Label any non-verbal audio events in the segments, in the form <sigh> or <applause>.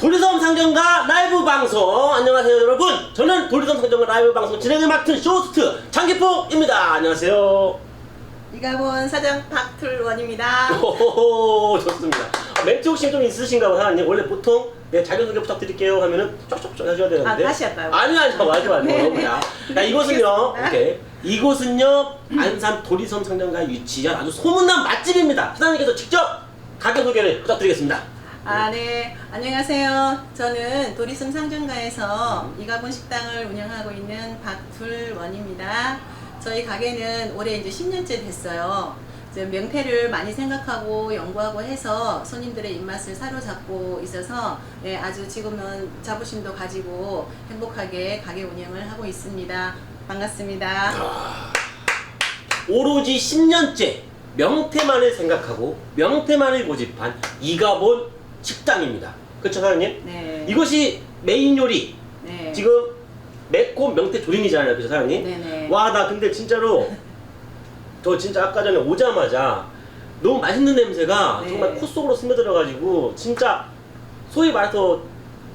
도리섬 상점가 라이브 방송. 안녕하세요 여러분. 저는 도리섬 상점가 라이브 방송 진행을 맡은 쇼호스트 장기포입니다. 안녕하세요. 이가본 사장 박툴원입니다. 오호호 좋습니다. 멘트 혹시 좀 있으신가 봐요? 사장님 원래 보통 네 자기소개 부탁드릴게요 하면은 쪽쪽쪽 하셔야 되는데. 아, 다시 할까요? 아니 아니 맞아 맞아 네. 자, 자 네, 이곳은요. 오케이 이곳은요 안산 도리섬 상점가에 위치한 아주 소문난 맛집입니다. 사장님께서 직접 가게 소개를 부탁드리겠습니다 아, 네. 안녕하세요. 저는 도리슴 상점가에서 이가본 식당을 운영하고 있는 박툴원입니다. 저희 가게는 올해 이제 10년째 됐어요. 이제 명태를 많이 생각하고 연구하고 해서 손님들의 입맛을 사로잡고 있어서 네, 아주 지금은 자부심도 가지고 행복하게 가게 운영을 하고 있습니다. 반갑습니다. 오로지 10년째 명태만을 생각하고 명태만을 고집한 이가본 식당입니다. 그렇죠 사장님? 네. 이것이 메인 요리 네. 지금 매콤 명태 조림이잖아요 그렇죠 사장님? 네네. 와 나 근데 진짜로 <laughs> 저 진짜 아까 전에 오자마자 너무 맛있는 냄새가 네. 정말 코 속으로 스며들어가지고 진짜 소위 말해서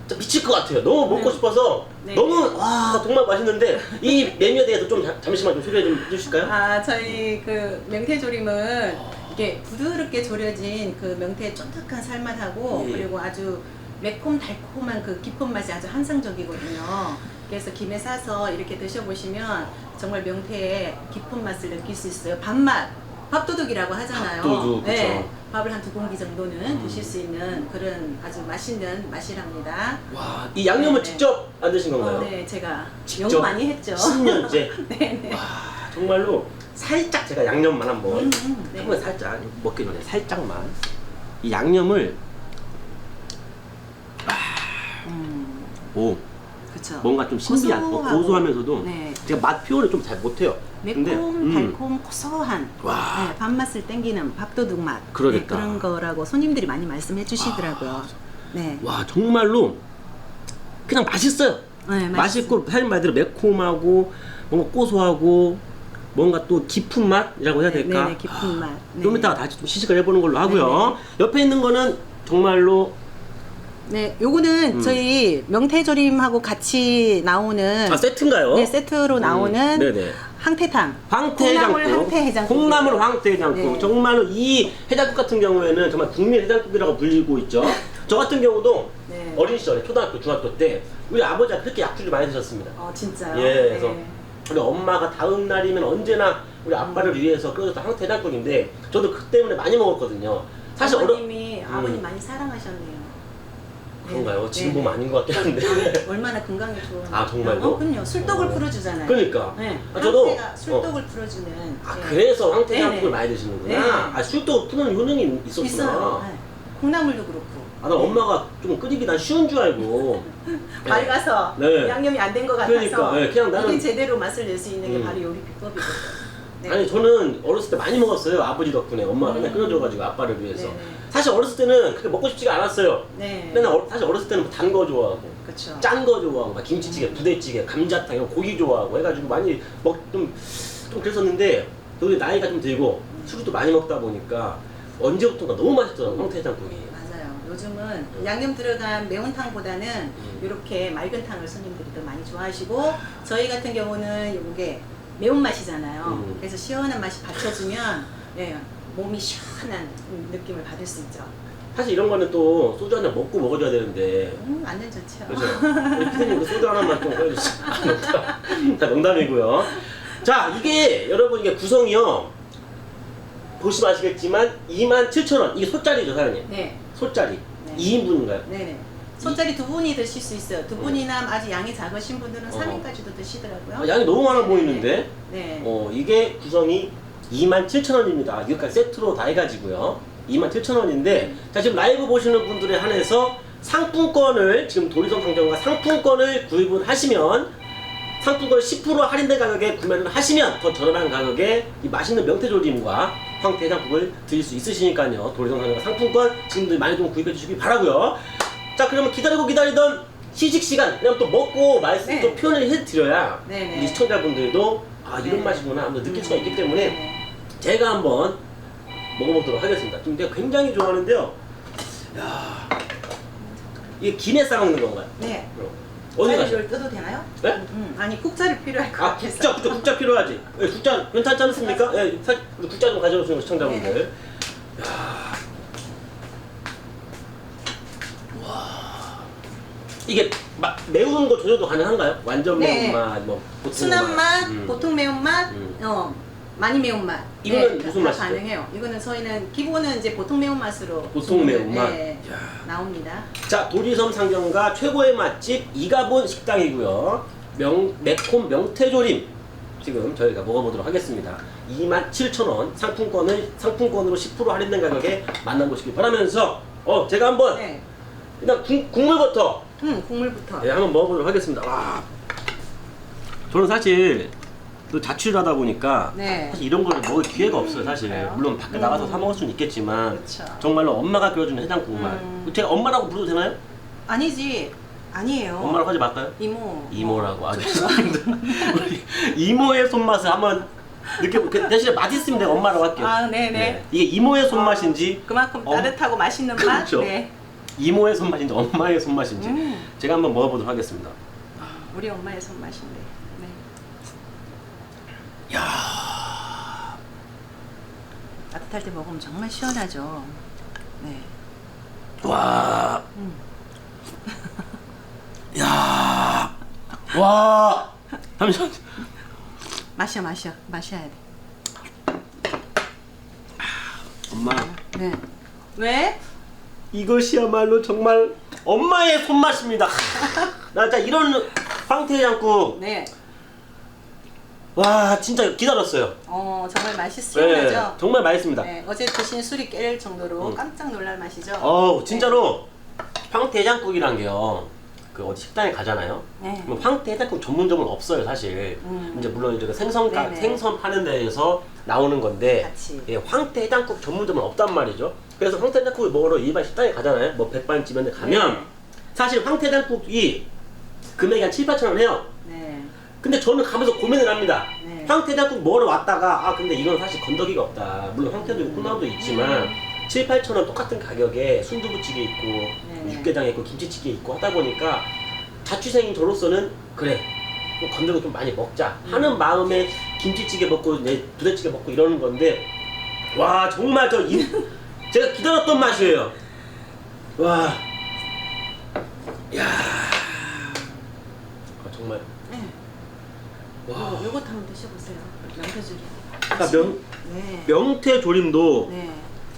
진짜 미칠 것 같아요. 너무 먹고 네. 싶어서 네. 너무 와 정말 맛있는데 이 메뉴에 대해서 좀 잠- 잠시만 좀 소개 좀 해주실까요? 아, 저희 그 명태 조림은 이게 부드럽게 졸여진 그 명태 쫀득한 살맛하고 예. 그리고 아주 매콤 달콤한 그 깊은 맛이 아주 환상적이거든요. 그래서 김에 싸서 이렇게 드셔보시면 정말 명태의 깊은 맛을 느낄 수 있어요. 밥맛, 밥도둑이라고 하잖아요. 밥도둑, 그쵸. 네, 밥을 한 두 공기 정도는 음. 드실 수 있는 그런 아주 맛있는 맛이랍니다. 와, 이 양념을 네, 네. 직접 만드신 건가요? 어, 네, 제가 직접 연구 많이 했죠. 10년째. 네 네. <laughs> 와, 정말로 살짝 제가 양념만 한번 음, 음, 네. 한번 살짝 먹기 전에 살짝만 이 양념을 음, 오 그쵸. 뭔가 좀 신기한 어, 고소하고. 고소하면서도 네. 제가 맛 표현을 좀 잘 못해요. 매콤, 근데, 음, 달콤, 고소한 와. 네, 밥맛을 땡기는 밥도둑 맛. 네, 그런 거라고 손님들이 많이 말씀해 주시더라고요. 아, 네. 와 정말로 그냥 맛있어요. 네, 맛있고 사장님 말대로 매콤하고 뭔가 고소하고 뭔가 또 깊은 맛이라고 해야 네, 될까? 네, 깊은 맛. 네. 좀 이따가 다시 좀 시식을 해보는 걸로 하고요. 옆에 있는 거는 정말로 네, 요거는 음. 저희 명태조림하고 같이 나오는 아 세트인가요? 네, 세트로 나오는 음, 네네. 항태탕. 황태해장국, 콩나물 황태 해장국. 콩나물 황태해장국. 네. 정말로 이 해장국 같은 경우에는 정말 국민 해장국이라고 불리고 있죠. <laughs> 저 같은 경우도 네. 어린 시절에 초등학교, 중학교 때 우리 아버지가 그렇게 약주를 많이 드셨습니다. 어, 진짜요? 예, 그래서 네. 우리 엄마가 다음 날이면 언제나 우리 아빠를 위해서 끓여줬던 황태해장국인데 저도 그 때문에 많이 먹었거든요. 사실 어려 아버님이 음. 아버님 많이 사랑하셨네요. 그런가요? 네. 지금 네. 보면 아닌 것 같긴 한데. 얼마나 건강에 좋은. 아, 정말요? 어, 그럼요. 술독을 어. 풀어주잖아요. 그러니까. 네. 아, 저도 황태가 술독을 풀어주는. 아 네. 그래서 황태장국을 네네. 많이 드시는구나. 네. 아 술도 푸는 효능이 있었구나. 있어요. 네. 콩나물도 그렇고. 아, 나 엄마가 좀 끓이기 난 쉬운 줄 알고. <laughs> 네. 밝아서 네. 양념이 안 된 것 같아서 그러니까, 네, 그냥 나는- 이게 제대로 맛을 낼 수 있는 게 음. 바로 요리 비법이거든요. 네. 아니 저는 어렸을 때 많이 먹었어요. 아버지 덕분에 엄마 가 맨날 음. 끓여줘가지고 아빠를 위해서. 네네. 사실 어렸을 때는 그렇게 먹고 싶지가 않았어요. 네. 맨날 어- 사실 어렸을 때는 단 거 좋아하고 그렇죠. 짠 거 좋아하고 막 김치찌개, 부대찌개, 감자탕 이런 고기 좋아하고 해가지고 많이 먹좀 좀 그랬었는데 또 나이가 좀 들고 술도 많이 먹다 보니까 언제부턴가 너무 맛있더라고 황태장국이. 요즘은 양념 들어간 매운탕보다는 이렇게 맑은 탕을 손님들이 더 많이 좋아하시고 저희 같은 경우는 이게 매운맛이잖아요. 음. 그래서 시원한 맛이 받쳐주면 예, 몸이 시원한 느낌을 받을 수 있죠. 사실 이런 거는 또 소주 한잔 먹고 먹어줘야 되는데 음, 완전 좋죠. 그렇죠. 우리 피디님 그 소주 하나만 좀 꺼주시죠. <laughs> 자 농담이고요. 자 이게 여러분 이게 구성이요. 보시면 아시겠지만 27,000원 이게 소짜리죠 사장님. 네. 소짜리 네. 2인분인가요? 네네. 손짜리 두 분이 드실 수 있어요. 두 분이나 아주 양이 작으신 분들은 어. 3인까지도 드시더라고요. 아, 양이 너무 많아 네네네. 보이는데 네. 어 이게 구성이 27,000원입니다. 이것까지 세트로 다 해가지고요. 27,000원인데 자 지금 라이브 보시는 분들에 한해서 상품권을 지금 도리성 상점과 상품권을 구입을 하시면 상품권 10% 할인된 가격에 구매를 하시면 더 저렴한 가격에 이 맛있는 명태조림과 황태장국을 드실 수 있으시니까요. 도리성 상점과 상품권 지금도 많이 좀 구입해 주시기 바라고요. 자 그러면 기다리고 기다리던 시식 시간 그냥 또 먹고 말씀 네. 또 표현을 해드려야 네 네. 우리 시청자분들도 아 이런 네. 맛이구나 한번 느낄 수가 있기 음, 때문에 네네. 제가 한번 먹어보도록 하겠습니다. 지금 내가 굉장히 좋아하는데요. 야, 이게 김에 싸먹는 건가요? 네. 어디 가시죠? 쌀을 떠도 되나요? 네? 음, 아니 국자를 필요할 것 아 같아서. 국자 국자 국자 필요하지. 예, 국자 괜찮지 않습니까? 예, 사- 국자 좀 가져오시는 시청자분들. 네. 야. 와. 이게 마, 매운 거 조절도 가능한가요? 완전 네. 매운맛, 뭐 보통 순한 맛, 음. 보통 매운맛, 음. 어 많이 매운맛. 이거는 네, 무슨 다 맛이죠? 가능해요. 이거는 저희는 기본은 이제 보통 매운맛으로 보통 매운맛? 네, 야. 나옵니다. 자, 도리섬 상점가 최고의 맛집 이가본 식당이고요. 명 매콤 명태조림 지금 저희가 먹어보도록 하겠습니다. 27,000원 상품권을 상품권으로 10% 할인된 가격에 만나보시길 바라면서 어 제가 한번 네. 일단 국, 국물부터 음, 국물부터. 예, 한번 먹어보도록 하겠습니다. 와, 저는 사실 또 자취를 하다 보니까 네. 사실 이런 걸 먹을 기회가 없어요 사실 그래요? 물론 밖에 나가서 음. 사 먹을 수는 있겠지만 그렇죠. 정말로 엄마가 끓여주는 해장국만 음. 제가 엄마라고 부르도 되나요? 아니지. 아니에요. 엄마라고 하지 말까요? 이모. 이모라고 아 <laughs> 우리 이모의 손맛을 한번 느껴 그 대신에 맛있으면 내가 엄마라고 할게요 아, 네네. 이게 이모의 손맛인지 그만큼 엄- 따뜻하고 맛있는 맛. 그렇죠. 네. 이모의 손맛인지 엄마의 손맛인지 음. 제가 한번 먹어보도록 하겠습니다 우리 엄마의 손맛인데. 네. 야 따뜻할 때 먹으면 정말 시원하죠. 네. 와, 음. <laughs> 야, 와, 잠시만. 마셔 마셔 마셔야 돼. 엄마, 네. 왜? 이것이야말로 정말 엄마의 손맛입니다. <laughs> 나 진짜 이런 황태장국, 네. 와, 진짜 기다렸어요. 어 정말 네, 맛있어요. 정말 맛있습니다. 네. 어제 드신 술이 깰 정도로 음. 깜짝 놀랄 맛이죠. 어우, 진짜로 황태장국이란 게요. 그 어디 식당에 가잖아요. 네. 그럼 황태장국 전문점은 없어요, 사실. 음. 이제 물론 이제 그 생선 가 네네. 생선 파는 데에서 나오는 건데 같이. 예, 황태장국 전문점은 없단 말이죠. 그래서 황태장국을 먹으러 일반 식당에 가잖아요. 뭐 백반집 이런 데 가면 네. 사실 황태장국이 금액이 한 7, 8천 원 해요. 네. 근데 저는 가면서 고민을 합니다. 네. 황태장국 먹으러 왔다가 아 근데 이건 사실 건더기가 없다. 물론 황태도 있고 콩나물도 있지만 7, 8천 원 똑같은 가격에 순두부찌개 있고 네네. 육개장 있고 김치찌개 있고 하다 보니까 자취생인 저로서는 그래 좀 건더기 좀 많이 먹자 하는 마음에 김치찌개 먹고 내 부대찌개 먹고 이러는 건데 와 정말 저 이, <laughs> 제가 기다렸던 맛이에요. 와, 야, 아, 정말 네. 와. 요거, 요것도 한번 드셔보세요. 명태줄이. 아, 명 네. 명태 조림도 네.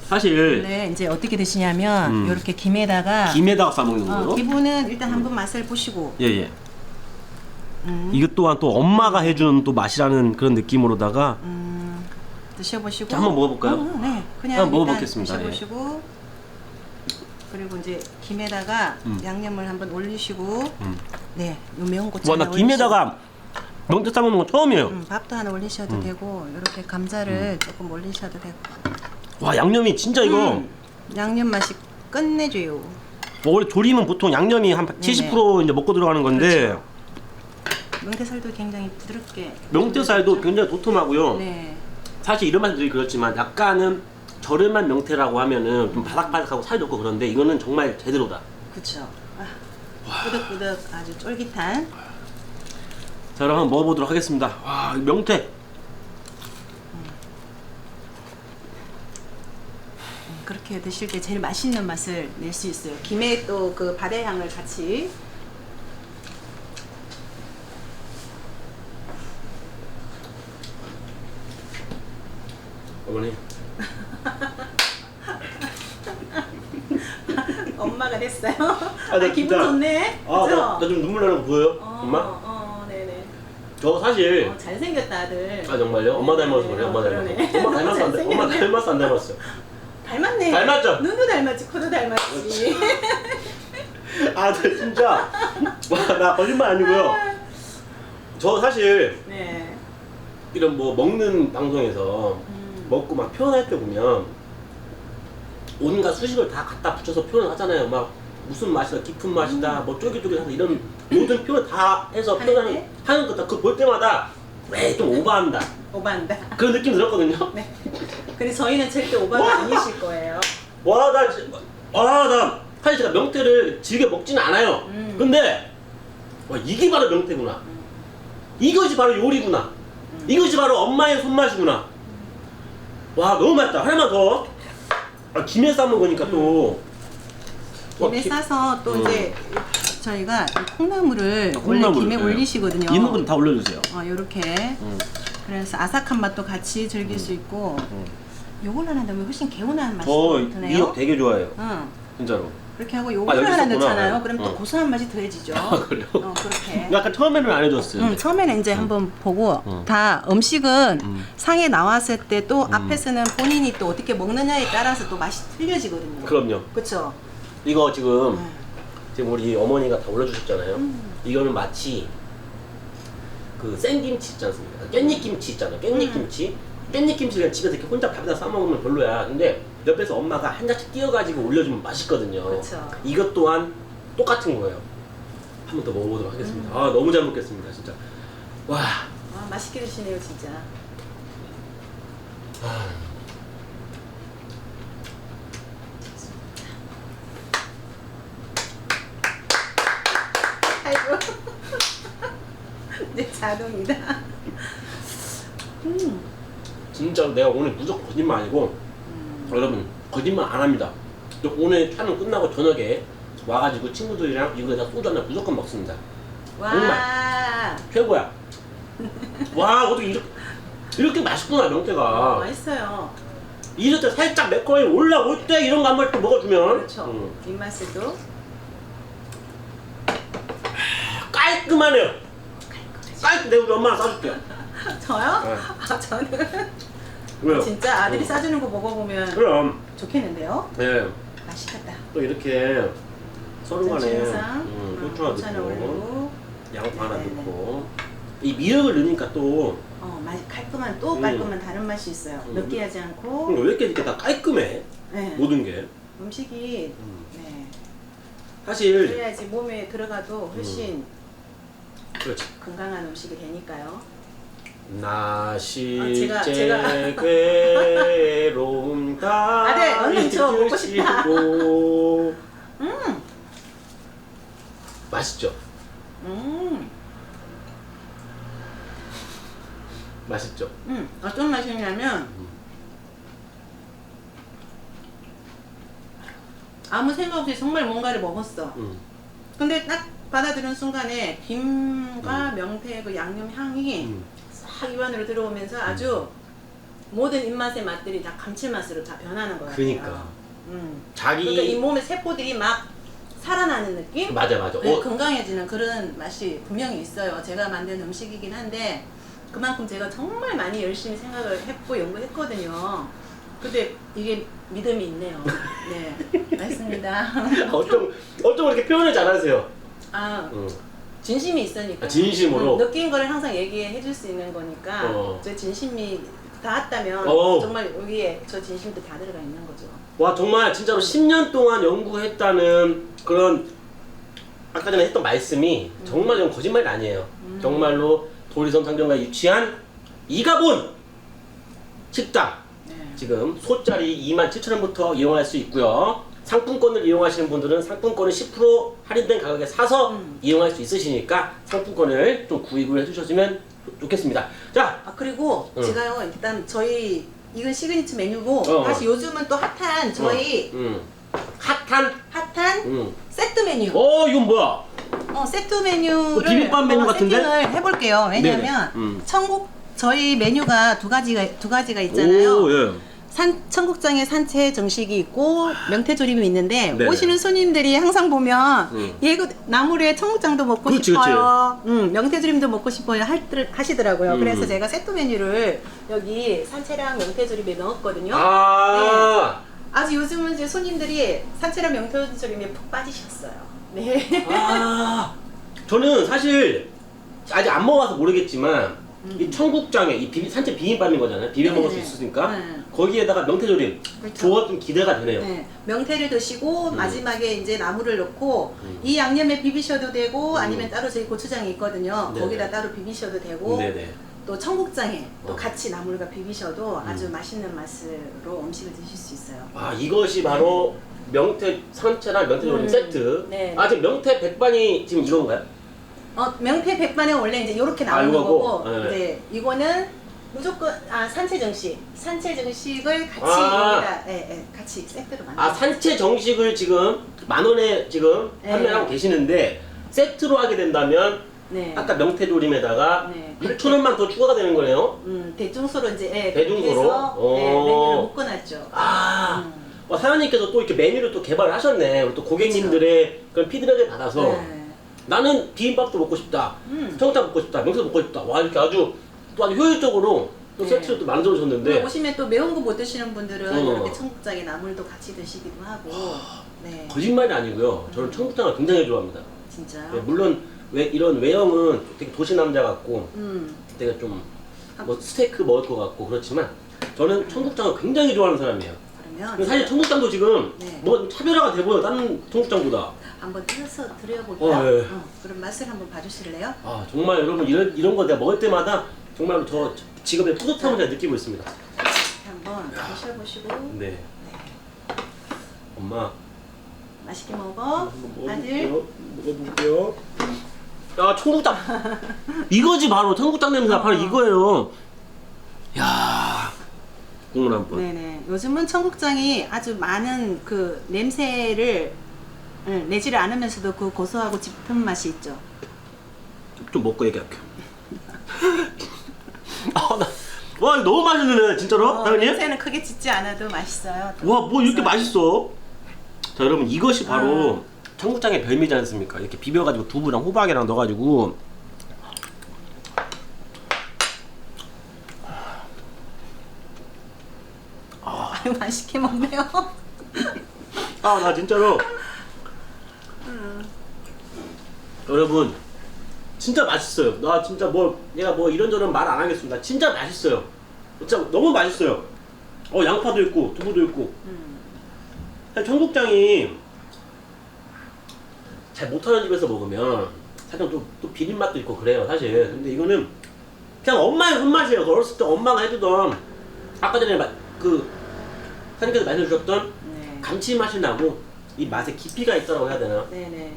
사실 네, 이제 어떻게 드시냐면 음. 이렇게 김에다가 김에다가 싸먹는 어, 거요. 기본은 일단 한번 맛을 보시고 예 예. 음, 이것 또한 또 엄마가 해주는 또 맛이라는 그런 느낌으로다가 음, 드셔보시고 자, 한번 먹어볼까요? 어, 네, 그냥 한번 일단 먹어보겠습니다. 예. 드셔보시고 그리고 이제 김에다가 음. 양념을 한번 올리시고 음. 네, 요 매운 고추 와 나 김에다가 명태 싸먹는 건 처음이에요. 음, 밥도 하나 올리셔도 음. 되고 이렇게 감자를 조금 올리셔도 되고 와 양념이 진짜 이거 음, 양념 맛이 끝내줘요. 뭐 원래 조림은 보통 양념이 한 70% 이제 먹고 들어가는 건데 그렇죠. 명태살도 굉장히 부드럽게 명태살도 그렇죠? 굉장히 도톰하고요. 네. 사실 이런 말씀드리기 그렇지만 약간은 저렴한 명태라고 하면은 좀 바삭바삭하고 살이 좋고 그런데 이거는 정말 제대로다. 그쵸. 아, 꾸덕꾸덕 아주 쫄깃한. 자 그럼 한번 먹어보도록 하겠습니다. 와이 명태 음, 그렇게 드실 때 제일 맛있는 맛을 낼 수 있어요. 김에 또그 바다 향을 같이. 어머니 <laughs> 엄마가 됐어요. 아, 나 아, 기분 진짜- 좋네. 그죠? 아나 좀 눈물 나는 거 보여요? 어, 엄마? 저 사실 어, 잘생겼다 아들. 아 정말요? 엄마 닮아서 그래요? 엄마 닮아서 그러네. 엄마 닮았어 안 닮았어? 엄마. 닮았어 안 닮았어? 닮았네. 닮았죠? 눈도 닮았지, 코도 닮았지. 아, 나 진짜 와, 나 거짓말 아니고요. 저 사실 네. 이런 뭐 먹는 방송에서 음. 먹고 막 표현할 때 보면 온갖 수식을 다 갖다 붙여서 표현을 하잖아요. 막 무슨 맛이다, 깊은 맛이다, 뭐 쫄깃쫄깃하다 이런 모든 표현 다 해서 하는데? 표현하는 하는 거다. 그거 볼 때마다 왜 좀 오버한다 오바한다. 그런 느낌 들었거든요. 네. 근데 저희는 절대 오바가 아니실 거예요. 와, 나, 진- 와, 나 사실 제가 명태를 즐겨 먹지는 않아요. 음. 근데 와, 이게 바로 명태구나. 이것이 바로 요리구나. 이것이 바로 엄마의 손맛이구나. 와 너무 맛있다. 하나만 더. 아, 김에 싸먹 거니까 또. 와, 김에 기- 싸서 또 음. 이제 저희가 이 콩나물을 아, 원래 콩나물, 김에 네. 올리시거든요. 있는 분다 올려주세요. 어, 요렇게. 음. 그래서 아삭한 맛도 같이 즐길 수 있고 요걸 하나 넣으면 훨씬 개운한 맛이 저 드네요. 미역 되게 좋아해요. 응. 진짜로. 그렇게 하고 아, 요걸 여기 하나 있었구나. 넣잖아요. 네. 그럼 또 어. 고소한 맛이 더해지죠. 아, 그래요? 어, 그렇게. 약간 처음에는 안 해줬어요. 응, 처음에는 이제 한번 보고 음. 다 음식은 음. 상에 나왔을 때 또 앞에서는 본인이 또 어떻게 먹느냐에 따라서 또 맛이 틀려지거든요. 그럼요. 그렇죠. 이거 지금 네. 지금 우리 어머니가 다 올려주셨잖아요. 음. 이거는 마치 그 생김치 있지 않습니까? 깻잎김치 있잖아요. 깻잎김치. 깻잎김치 그냥 집에서 이렇게 혼자 밥에다 싸 먹으면 별로야. 근데 옆에서 엄마가 한 잔씩 띄어가지고 올려주면 맛있거든요. 그쵸. 이것 또한 똑같은 거예요. 한 번 더 먹어보도록 하겠습니다. 아 너무 잘 먹겠습니다, 진짜. 와. 아, 맛있게 드시네요, 진짜. 아. 아이고. 내 자동이다. <laughs> 음. 진짜 내가 오늘 무조건 거짓말 아니고 음. 여러분 거짓말 안 합니다. 저 오늘 촬영 끝나고 저녁에 와가지고 친구들이랑 이거에다 소주 한잔 무조건 먹습니다. 와. 최고야. <laughs> 와 어떻게 이렇게 이렇게 맛있구나 명태가. 맛있어요. 이럴 때 살짝 매콤하게 올라올 때 이런 거 한 번 또 먹어주면 그렇죠. 음, 입맛에도 깔끔하네요. 깔끔 내가 우리 엄마랑 싸줄게요. <laughs> 저요? 네. 아 저는 왜요? 진짜 아들이 음. 싸주는 거 먹어보면 그럼 좋겠는데요? 네. 맛있겠다. 또 이렇게 서른 간에 고추장, 음, 음, 고추 하나 고추 하나 넣고 양파 하나 네네네. 넣고 이 미역을 넣으니까 또 어, 맛 깔끔한 또 음. 깔끔한 다른 맛이 있어요. 음. 느끼하지 않고, 왜 이렇게 이렇게 다 깔끔해 네. 모든 게 음식이 음. 네. 사실 그래야지 몸에 들어가도 훨씬 그렇지 건강한 음식이 되니까요. 나시 아, 제가- 제가- <laughs> 괴로움 다 아들, 얼른 줘, 먹고 싶다. 잊으시고. <laughs> 음, 맛있죠 음, 맛있죠 음. 어떤 맛이냐면 아무 생각 없이 정말 뭔가를 먹었어. 음. 근데 딱 받아들은 순간에 김과 명태의 그 양념 향이 음. 싹 입안으로 들어오면서 아주 모든 입맛의 맛들이 다 감칠맛으로 다 변하는 것 같아요. 그러니까. 음. 자기 그러니까 이 몸의 세포들이 막 살아나는 느낌? 맞아 맞아 네, 어, 건강해지는 그런 맛이 분명히 있어요. 제가 만든 음식이긴 한데 그만큼 제가 정말 많이 열심히 생각을 했고 연구했거든요. 근데 이게 믿음이 있네요. 네, <laughs> 맞습니다. 어쩜 어쩜 그렇게 표현을 잘하세요 아, 음. 진심이 있으니까. 아, 진심으로? 음, 느낀 거를 항상 얘기해 줄 수 있는 거니까 어. 제 진심이 닿았다면 어. 정말 여기에 저 진심도 다 들어가 있는 거죠. 와 정말 진짜로 10년 동안 연구했다는 그런 아까 전에 했던 말씀이 정말 좀 거짓말이 아니에요. 음. 정말로 도리섬 상점가에 위치한 이가본 식당 네. 지금 소짜리 27,000원부터 이용할 수 있고요. 상품권을 이용하시는 분들은 상품권을 10% 할인된 가격에 사서 음. 이용할 수 있으시니까 상품권을 좀 구입을 해주셨으면 좋- 좋겠습니다. 자, 아 그리고 응. 제가요 일단 저희 이건 시그니처 메뉴고 어. 다시 요즘은 또 핫한 저희 음, 핫한, 핫한 음. 세트 메뉴. 어 이건 뭐야? 어, 세트 메뉴를 비빔밥 메뉴 한번 같은데? 세팅을 해볼게요. 왜냐면 네네. 음. 청국 저희 메뉴가 두 가지가 두 가지가 있잖아요. 오, 예. 산 청국장에 산채 정식이 있고 명태조림이 있는데 네네. 오시는 손님들이 항상 보면 음. 얘그 나물에 청국장도 먹고 그렇지, 싶어요. 응, 명태조림도 먹고 싶어요. 할, 하시더라고요. 음. 그래서 제가 세트 메뉴를 여기 산채랑 명태조림에 넣었거든요. 아, 아주 요즘은 이제 손님들이 산채랑 명태조림에 푹 빠지셨어요. 네. 아, 저는 사실 아직 안 먹어봐서 모르겠지만 이 청국장에 이 비빔 산채 비빔밥인 거잖아요. 비벼 먹을 수 음. 네네. 있으니까 네. 거기에다가 명태조림 그렇죠. 조합 좀 기대가 되네요. 네, 명태를 드시고 음. 마지막에 이제 나물을 넣고 음. 이 양념에 비비셔도 되고 음. 아니면 따로 저희 고추장이 있거든요. 네네. 거기다 따로 비비셔도 되고 네네. 또 청국장에 또 어. 같이 나물과 비비셔도 아주 음. 맛있는 맛으로 음식을 드실 수 있어요. 아 이것이 바로 명태 산채랑 명태 조림 음, 세트. 네. 아 지금 명태 백반이 지금 이건가요? 어, 명태 백반은 원래 이제 이렇게 아, 나오는 이거고? 거고, 네. 네. 이거는 무조건 아 산채 정식, 산채 정식을 같이 아. 여기다, 예, 예, 같이 세트로 만들어. 아 산채 정식을 지금 만 원에 지금 네. 판매하고 계시는데 세트로 하게 된다면 네. 아까 명태 조림에다가 네. 6천 원만 더 추가가 되는 거네요. 음, 대중소로 이제 예, 대중소로? 해서 오. 예, 메뉴를 묶어놨죠. 아. 음. 어, 사장님께서 또 이렇게 메뉴를 또 개발을 하셨네. 우리 또 고객님들의 그런 피드백을 받아서 네. 나는 비빔밥도 먹고 싶다. 음. 청국장 먹고 싶다. 명태도 먹고 싶다. 와 이렇게 아주 또 아주 효율적으로 또 네. 세트를 또 만들어 그리고 주셨는데 오시면 또 매운 거 못 드시는 분들은 어. 이렇게 청국장에 나물도 같이 드시기도 하고, 네, 거짓말이 아니고요. 저는 청국장을 굉장히 좋아합니다. 진짜요. 예, 물론 왜 이런 외형은 되게 도시 남자 같고 음, 되게 좀 뭐 스테이크 먹을 것 같고 그렇지만 저는 청국장을 굉장히 좋아하는 사람이에요. 근데 사실 청국장도 지금 네. 뭐 차별화가 돼 보여 다른 청국장보다. 한번 뜯어서 드려볼까요? 어, 예. 어, 그럼 맛을 한번 봐주실래요? 아 정말 여러분 이런 이런 거 내가 먹을 때마다 정말로 저 직업의 뿌듯함을 제가 느끼고 있습니다. 한번 드셔보시고 네. 엄마 맛있게 먹어. 한번 아들. 먹어볼게요. 먹어볼게요. 야 청국장 이거지 바로 청국장 냄새가 바로 어. 이거예요. 야 국물 한 번. 네네. 요즘은 청국장이 아주 많은 그 냄새를 응, 내지를 않으면서도 그 고소하고 짙은 맛이 있죠. 좀 먹고 얘기할게요. <laughs> 아, 나, 와, 너무 맛있네, 진짜로? 어, 사장님? 냄새는 크게 짙지 않아도 맛있어요. 와, 뭐 이렇게 맛있어? 자, 여러분, 이것이 바로 음. 청국장의 별미지 않습니까? 이렇게 비벼가지고 두부랑 호박이랑 넣어가지고. 아유, 맛있게 먹네요. 아, 나 진짜로. 여러분, 진짜 맛있어요. 나 진짜 뭐, 내가 뭐 이런저런 말 안 하겠습니다. 진짜 맛있어요. 진짜 너무 맛있어요. 어, 양파도 있고, 두부도 있고. 음. 사실 청국장이 잘 못하는 집에서 먹으면 사실 또, 또 비린맛도 있고 그래요 사실 근데 이거는 그냥 엄마의 손맛이에요 어렸을 때 엄마가 해주던 아까 전에 마- 그 사장님께서 말씀해주셨던 네. 감칠맛이 나고 이 맛에 깊이가 있다고 해야 되나 네네.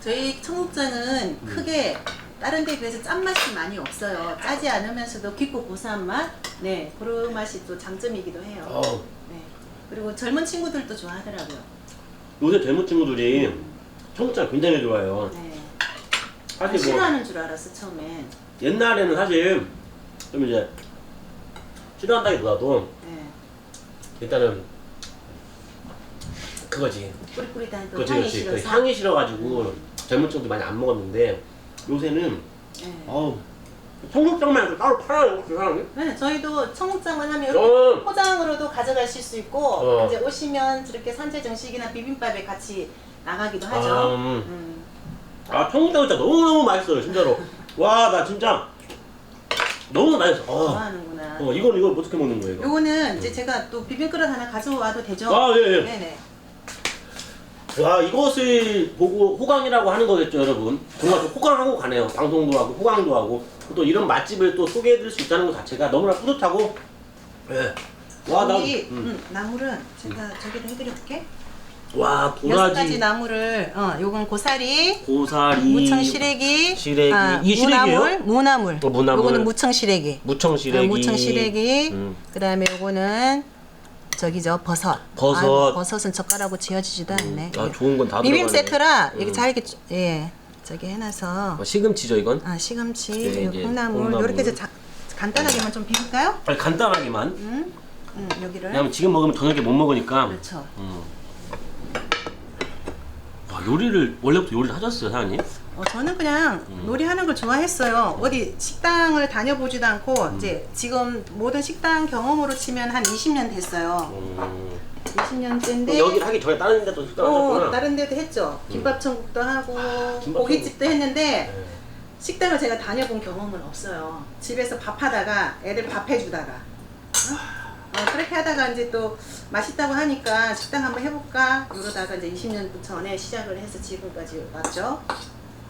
저희 청국장은 음. 크게 다른 데 비해서 짠맛이 많이 없어요. 짜지 않으면서도 깊고 고소한 맛. 네, 그런 맛이 또 장점이기도 해요. 어, 네. 그리고 젊은 친구들도 좋아하더라고요. 요새 젊은 친구들이 청국장 굉장히 좋아해요 네. 사실 난뭐 싫어하는 줄 알았어 처음엔. 옛날에는 사실 좀 이제 싫어한다기보다도 네. 일단은 그거지 뿌리뿌리한 또 그렇지 향이 그렇지 그 싫어서. 향이 싫어가지고 젊은 친구들 많이 안 먹었는데 요새는 네. 어우 청국장만 해도 따로 팔아요 그 사람이 네, 저희도 청국장만 하면 이렇게 어. 포장으로도 가져가실 수 있고 어. 이제 오시면 저렇게 산채 정식이나 비빔밥에 같이 나가기도 하죠. 아, 음. 음. 아 청국장 진짜 너무 너무 맛있어요 진짜로 와 나 진짜 너무 맛있어 어, 좋아하는구나. 어 이건 이걸 어떻게 먹는 거예요 이거 요거는 이제 제가 또 비빔그릇 하나 가져와도 되죠? 아 예 예 네네. 와 이것을 보고 호강이라고 하는 거겠죠 여러분 정말 좀 호강하고 가네요 방송도 하고 호강도 하고 또 이런 맛집을 또 소개해드릴 수 있다는 것 자체가 너무나 뿌듯하고 예. 와나 여기 음. 음, 나물은 제가 저기다 해드릴게. 와 여섯 가지 도라지 나물을 어 요건 고사리, 고사리 무청 시래기, 시래기. 아, 이 시래기예요? 무나물, 무나물. 어, 무나물. 요거는 무청 시래기. 무청 시래기 무청 시래기. 음. 그다음에 요거는 저기죠 버섯. 버섯. 아유, 버섯은 젓가락으로 지어지지도 않네. 아 예. 좋은 건다 비빔 들어가네. 세트라 이렇게 음. 잘게 예 저기 해놔서 어, 시금치죠 이건? 아 시금치, 네, 이제 콩나물 콩나물. 이렇게 해서 자, 간단하게만 좀 비빌까요? 아니 간단하게만 음, 음 여기를 왜냐면 지금 먹으면 저녁에 못 먹으니까 그렇죠. 음. 와 요리를 원래부터 요리를 하셨어요 사장님? 어, 저는 그냥 음. 요리하는 걸 좋아했어요. 어디 식당을 다녀보지도 않고 음. 이제 지금 모든 식당 경험으로 치면 한 20년 됐어요. 음. 20년째인데 여기 하기 전에 다른 데도 식당 어, 하셨구나 다른 데도 했죠. 김밥 천국도 하고 김밥 고깃집도 했는데 네. 식당을 제가 다녀본 경험은 없어요. 집에서 밥하다가 애들 밥 해주다가 응? 어, 그렇게 하다가 이제 또 맛있다고 하니까 식당 한번 해볼까 이러다가 이제 20년 전에 시작을 해서 지금까지 왔죠.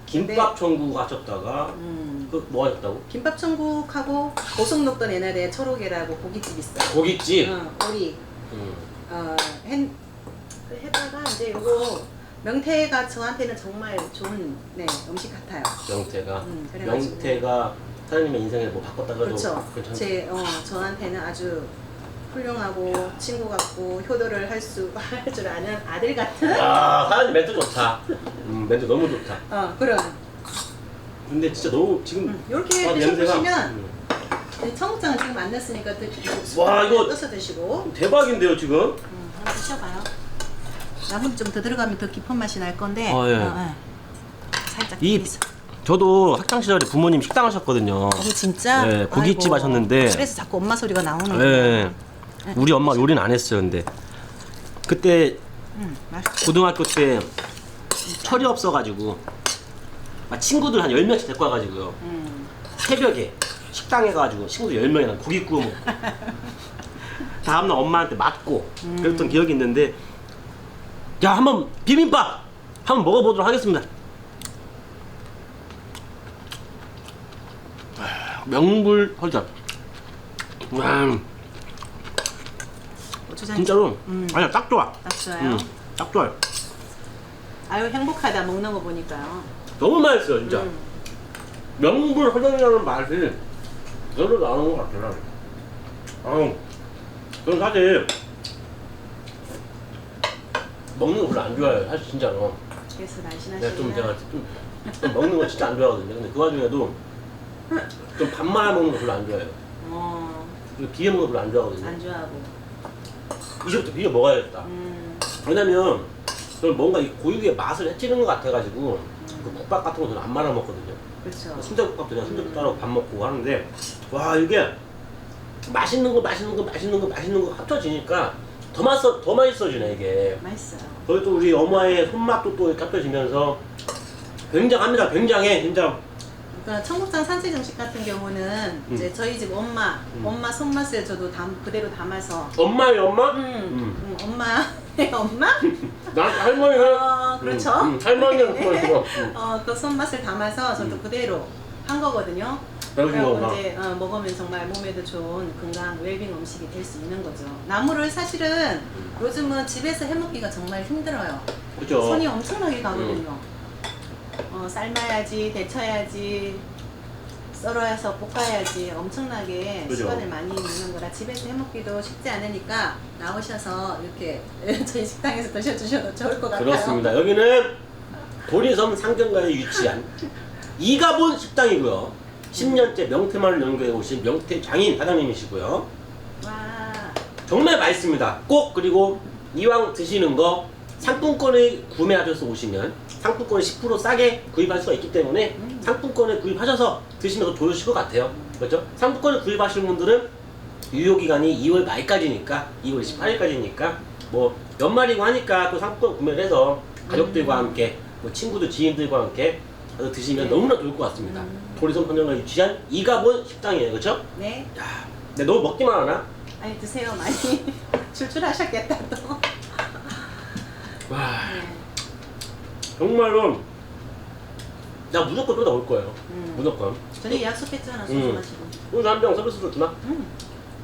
김밥 천국 하셨다가 음. 그뭐 하셨다고? 김밥 천국하고 고속록던 옛날에 초록이라고 고깃집 있어요. 고깃집 어, 우리 음. 어, hen, 그 해다가 이제 요거 명태가 저한테는 정말 좋은 네, 음식 같아요. 명태가 음, 그래가지고. 명태가 사장님의 인생을 뭐 바꿨다가도 그렇죠. 괜찮 제 어, 저한테는 아주 훌륭하고 친구 같고 효도를 할 수 <laughs> 할 줄 아는 아들 같은 아 사장님 멘트 좋다. 음, 멘트 너무 좋다. 어 그런 근데 진짜 너무 지금 음, 이렇게 아, 드셔보시면 음. 이 청국장은 지금 안 넣었으니까 드, 와, 이거- 떠서 드시고 대박인데요 지금? 음, 한번 드셔봐요. 나물 좀 더 들어가면 더 깊은 맛이 날 건데 아, 예. 어, 예. 살짝 이- 비벼서. 저도 학창 시절에 부모님 식당 하셨거든요. 어, 진짜? 네, 고깃집 아이고, 하셨는데. 그래서 자꾸 엄마 소리가 나오는 네. 거야. 우리 엄마 요리는 안 했어요, 근데. 그때 음, 맛있어. 고등학교 때 철이 없어가지고 막 친구들 한 10명씩 데리고 와가지고요. 음. 새벽에 식당에 가가지고 친구들 10명이랑 고기 구워 먹고. <laughs> 다음날 엄마한테 맞고 그랬던 기억이 있는데 야 한번 비빔밥 한번 먹어보도록 하겠습니다. 아, 명불 헐전 와 고추장 진짜로 음. 아니야 딱 좋아 딱 좋아요. 음, 딱 좋아요 아유 행복하다 먹는 거 보니까요. 너무 맛있어요 진짜 음. 명불 허전이라는 맛이 별로 나오는 것 같아요. 아우, 저는 사실 먹는 거 별로 안 좋아해요. 사실 진짜로. 그래서 날씬하시구나. 내가 좀 제가 좀, 좀 먹는 거 진짜 안 좋아하거든요. 근데 그 와중에도 좀 밥 말아 먹는 거 별로 안 좋아해요. 어, 그리고 비벼 먹는 거 별로 안 좋아하거든요. 안 좋아하고. 이제부터 비벼 먹어야겠다. 음, 왜냐면 저는 뭔가 이 고유의 맛을 해치는 것 같아가지고 그 국밥 같은 거 저는 안 말아 먹거든요. 그렇죠. 순대국밥도 그냥 순대국 따로 밥 먹고 하는데 와 이게 맛있는 거 맛있는 거 맛있는 거 맛있는 거 합쳐지니까 더 맛있어 더 맛있어지네 이게 맛있어요. 거기 또 우리 어머의 손맛도 또 이렇게 합쳐지면서 굉장합니다 굉장해 진짜 그러니까 청국장 산채 정식 같은 경우는 이제 저희 집 엄마, 음. 엄마 손맛을 저도 담, 그대로 담아서. 엄마의 엄마? 음, 음, 엄마의 <laughs> 엄마? <laughs> 난 할머니가 어, 그렇죠. 음, 음, 할머니는 <laughs> 그거 음, 어, 그 손맛을 담아서 저도 음. 그대로 한 거거든요. 그리고 이제 어, 먹으면 정말 몸에도 좋은 건강 웰빙 음식이 될 수 있는 거죠. 나물을 사실은 요즘은 집에서 해먹기가 정말 힘들어요. 그죠 손이 엄청나게 가거든요. 어, 삶아야지, 데쳐야지, 썰어서 볶아야지 엄청나게 그죠. 시간을 많이 넣는 거라 집에서 해먹기도 쉽지 않으니까 나오셔서 이렇게 <laughs> 저희 식당에서 드셔주셔도 좋을 것 같아요. 그렇습니다 여기는 도리섬 상경가에 위치한 <laughs> 이가본 식당이고요 10년째 명태마을 연구해 오신 명태 장인 사장님이시고요 와, 정말 맛있습니다. 꼭 그리고 이왕 드시는 거 상품권을 구매하셔서 오시면 상품권을 10% 싸게 구입할 수가 있기 때문에 음. 상품권을 구입하셔서 드시면 더 좋으실 것 같아요. 그렇죠? 상품권을 구입하시는 분들은 유효 기간이 2월 말까지니까 2월 28일까지니까 뭐 연말이고 하니까 또 상품권 구매를 해서 가족들과 음. 함께 뭐 친구들 지인들과 함께 가서 드시면 네. 너무나 좋을 것 같습니다. 음. 도리섬 선정가 위치한 이가본 식당이에요. 그렇죠? 네. 야, 근데 너무 먹기만 하나? 아니 드세요 많이 <laughs> 출출하셨겠다 또. 와. 네. 정말로 나 무조건 또 나올 거예요. 음. 무조건. 전에 약속했잖아 소주 음. 마시고. 오늘 한병 서비스로 주나? 음.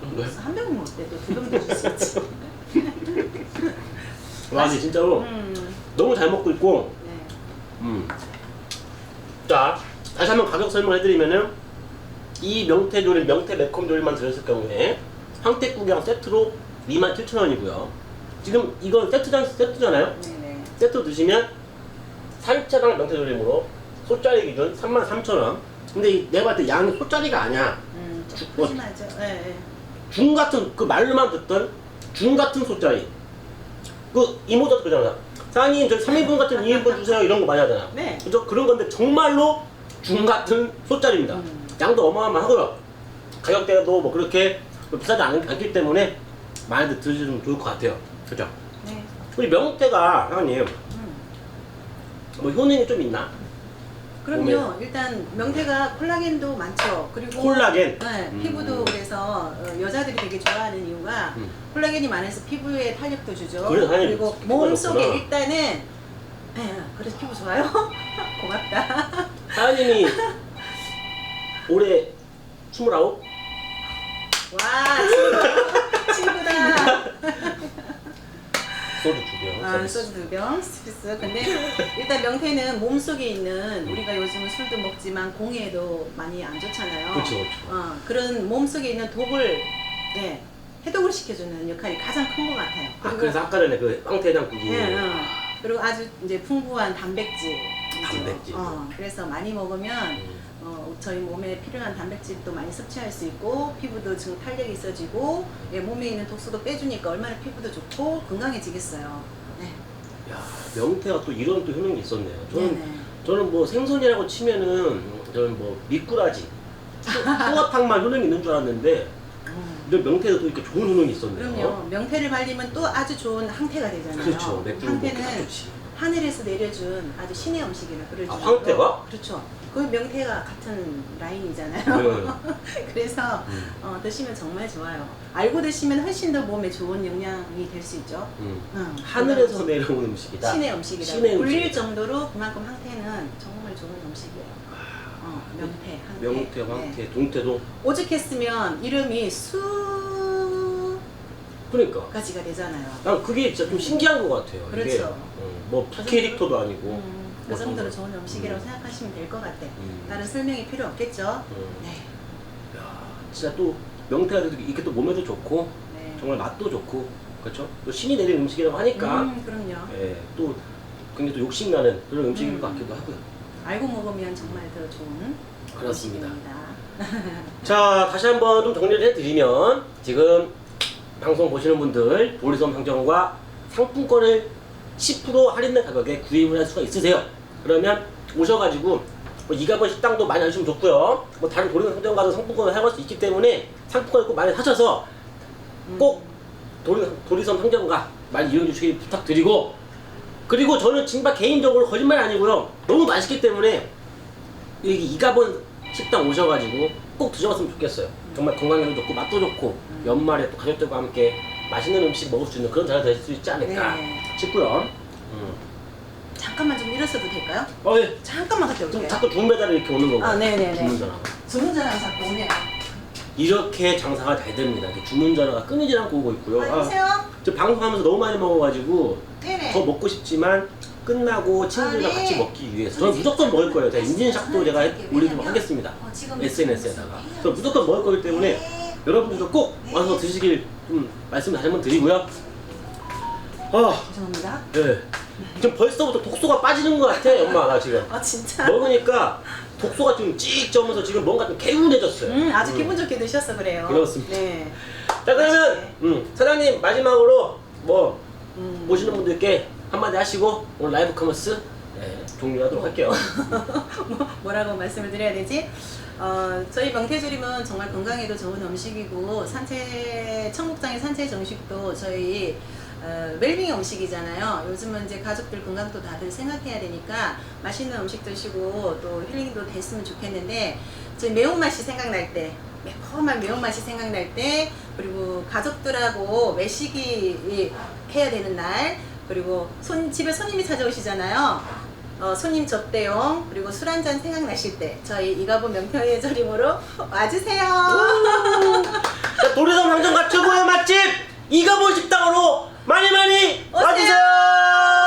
왜? 그래서 한 병은 어때? 또두 병도 줄 수 있지. <laughs> 와, 근데 진짜로 음. 너무 잘 먹고 있고, 네. 음. 자, 다시 한번 가격 설명해드리면은 이 명태 조림, 명태 매콤 조림만 들었을 경우에 황태국이랑 세트로 27,000원이고요. 지금 이건 세트장, 세트잖아요? 네네. 세트 드시면 살짜랑 명태 조림으로 소짜리 기준 33,000원. 근데 이- 내가 봤을 때 양이 소짜리가 아니야. 음. 좀 뭐- 푸짐하죠. 네, 네. 중 같은 그 말로만 듣던 중 같은 소짜리 그 이모저도 그러잖아 사장님 저 3인분 같은 2인분 주세요 이런 거 많이 하잖아 네. 그죠 그런 건데 정말로 중 같은 소짜리입니다 음. 양도 어마어마하고요 가격대도 뭐 그렇게 뭐 비싸지 않, 않기 때문에 많이들 드시면 좋을 것 같아요 그죠 네. 우리 명태가 사장님 음. 뭐 효능이 좀 있나 그럼요. 일단 명태가 콜라겐도 많죠. 그리고 콜라겐 네, 음. 피부도 그래서 어, 여자들이 되게 좋아하는 이유가 음. 콜라겐이 많아서 피부에 탄력도 주죠. 그래, 사장님 그리고 피부가 몸 속에 좋구나. 일단은 네, 그래서 피부 좋아요. <laughs> 고맙다. 사장님이 <laughs> 올해 29? 와 친구, 친구다. <laughs> 소주 두 병. 아. 소주 두 병, 스피스. 근데 일단 명태는 몸속에 있는 우리가 요즘은 술도 먹지만 공해에도 많이 안 좋잖아요. 그렇죠, 그렇죠. 어, 그런 몸속에 있는 독을 네, 해독을 시켜주는 역할이 가장 큰 것 같아요. 아 그래서 아까 전에 그 빵태장국이 네, 어. 그리고 아주 이제 풍부한 단백질. 단백질. 어, 그래서 많이 먹으면 음. 어, 저희 몸에 필요한 단백질도 많이 섭취할 수 있고 피부도 지금 탄력이 있어지고 예, 몸에 있는 독소도 빼주니까 얼마나 피부도 좋고 건강해지겠어요. 네. 야 명태가 또 이런 또 효능이 있었네요. 저는 네네. 저는 뭐 생선이라고 치면은 저는 뭐 미꾸라지, 소화탕만 효능이 있는 줄 알았는데 음. 이런 명태도 또 이렇게 좋은 효능이 있었네요. 그럼요. 명태를 발리면 또 아주 좋은 항태가 되잖아요. 그렇죠. 맥주 항태는 좋지. 하늘에서 내려준 아주 신의 음식이라 그럴 아, 정도로. 황태가? 그렇죠. 그 명태가 같은 라인이잖아요. 네. <laughs> 그래서 음, 어, 드시면 정말 좋아요. 알고 드시면 훨씬 더 몸에 좋은 영양이 될 수 있죠. 음. 응. 하늘에서 내려온 음식이다. 신의 음식이라고 신의 불릴 음식이다. 정도로 그만큼 항태는 정말 좋은 음식이에요. 어, 명태, 항태. 명태, 네. 황태, 동태도 오죽했으면 이름이 수가지가 그러니까 되잖아요. 난 그게 진짜 좀 신기한 것 같아요. 이게 그렇죠. 어, 뭐 부캐릭터도 아니고 음, 그뭐 정도로. 좋은 음식이라고 음. 생각하시면 될 것 같아. 음. 다른 설명이 필요 없겠죠? 음. 네. 야, 진짜 또 명태가 이렇게 또 몸에도 좋고 네. 정말 맛도 좋고 그렇죠? 또 신이 내린 음식이라고 하니까 음, 그럼요. 예, 또 굉장히 또 욕심 나는 그런 음식인 음. 것 같기도 하고요. 알고 먹으면 정말 더 좋은 그렇습니다. 음식입니다. <laughs> 자, 다시 한번 좀 정리를 해드리면 지금 방송 보시는 분들 도리섬 상점과 상품권을 10% 할인된 가격에 구입을 할 수가 있으세요. 그러면 오셔가지고 뭐 이가번 식당도 많이 하시면 좋고요. 뭐 다른 도리섬 상점 가서 상품권을 사용할 수 있기 때문에 상품권을 꼭 많이 사셔서 꼭 도리, 도리섬 상점가 많이 이용해 주시기 부탁드리고 그리고 저는 진짜 개인적으로 거짓말 아니고요. 너무 맛있기 때문에 이가본 식당 오셔가지고 꼭 드셔봤으면 좋겠어요. 정말 건강에도 좋고 맛도 좋고 연말에 또 가족들과 함께 맛있는 음식 먹을 수 있는 그런 자리가 될 수 있지 않을까 네. 싶고요. 음. 잠깐만 좀 일었어도 될까요? 어, 예. 잠깐만 갔다 좀 올게요. 자꾸 주문 배달이 이렇게 오는 거고. 아, 네네네. 주문 전화. 주문 전화 자꾸 오네요. 이렇게 장사가 잘 됩니다. 이렇게 주문 전화가 끊이지 않고 오고 있고요. 아, 안녕하세요. 저 방송하면서 너무 많이 먹어가지고 네네. 더 먹고 싶지만 끝나고 친구들과 아, 네. 같이 먹기 위해서 저는 무조건 먹을 거예요. 제가 인증샷도 제가 올리도록 하겠습니다. 어, SNS에다가. 저 무조건 먹을 거기 때문에 여러분들도 꼭 와서 드시길 좀 말씀 다시 한번 드리고요. 아, 죄송합니다. 네. 지금 벌써부터 독소가 빠지는 것 같아, 엄마 나 지금. 아 진짜. 먹으니까 독소가 지금 찍 쪄면서 지금 뭔가 좀 개운해졌어요. 음 아주 기분 좋게 드셔서 그래요. 그렇습니다. 네. 자 그러면 맛있게. 음, 사장님 마지막으로 뭐 음. 보시는 분들께 한마디 하시고 오늘 라이브 커머스 네, 종료하도록 할게요. <laughs> 뭐, 뭐라고 말씀을 드려야 되지? 어, 저희 명태조림은 정말 건강에도 좋은 음식이고 산채 청국장의 산채 정식도 저희 어, 웰빙 음식이잖아요. 요즘은 이제 가족들 건강도 다들 생각해야 되니까 맛있는 음식 드시고 또 힐링도 됐으면 좋겠는데 저희 매운맛이 생각날 때 매콤한 매운맛이 생각날 때 그리고 가족들하고 외식이 해야 되는 날 그리고 손, 집에 손님이 찾아오시잖아요. 어, 손님 접대용 그리고 술 한 잔 생각나실 때 저희 이가본 명태의 절임으로 와주세요. 자, 도리성 항정가 최고의 맛집 이가본 식당으로 많이 많이 오세요. 와주세요.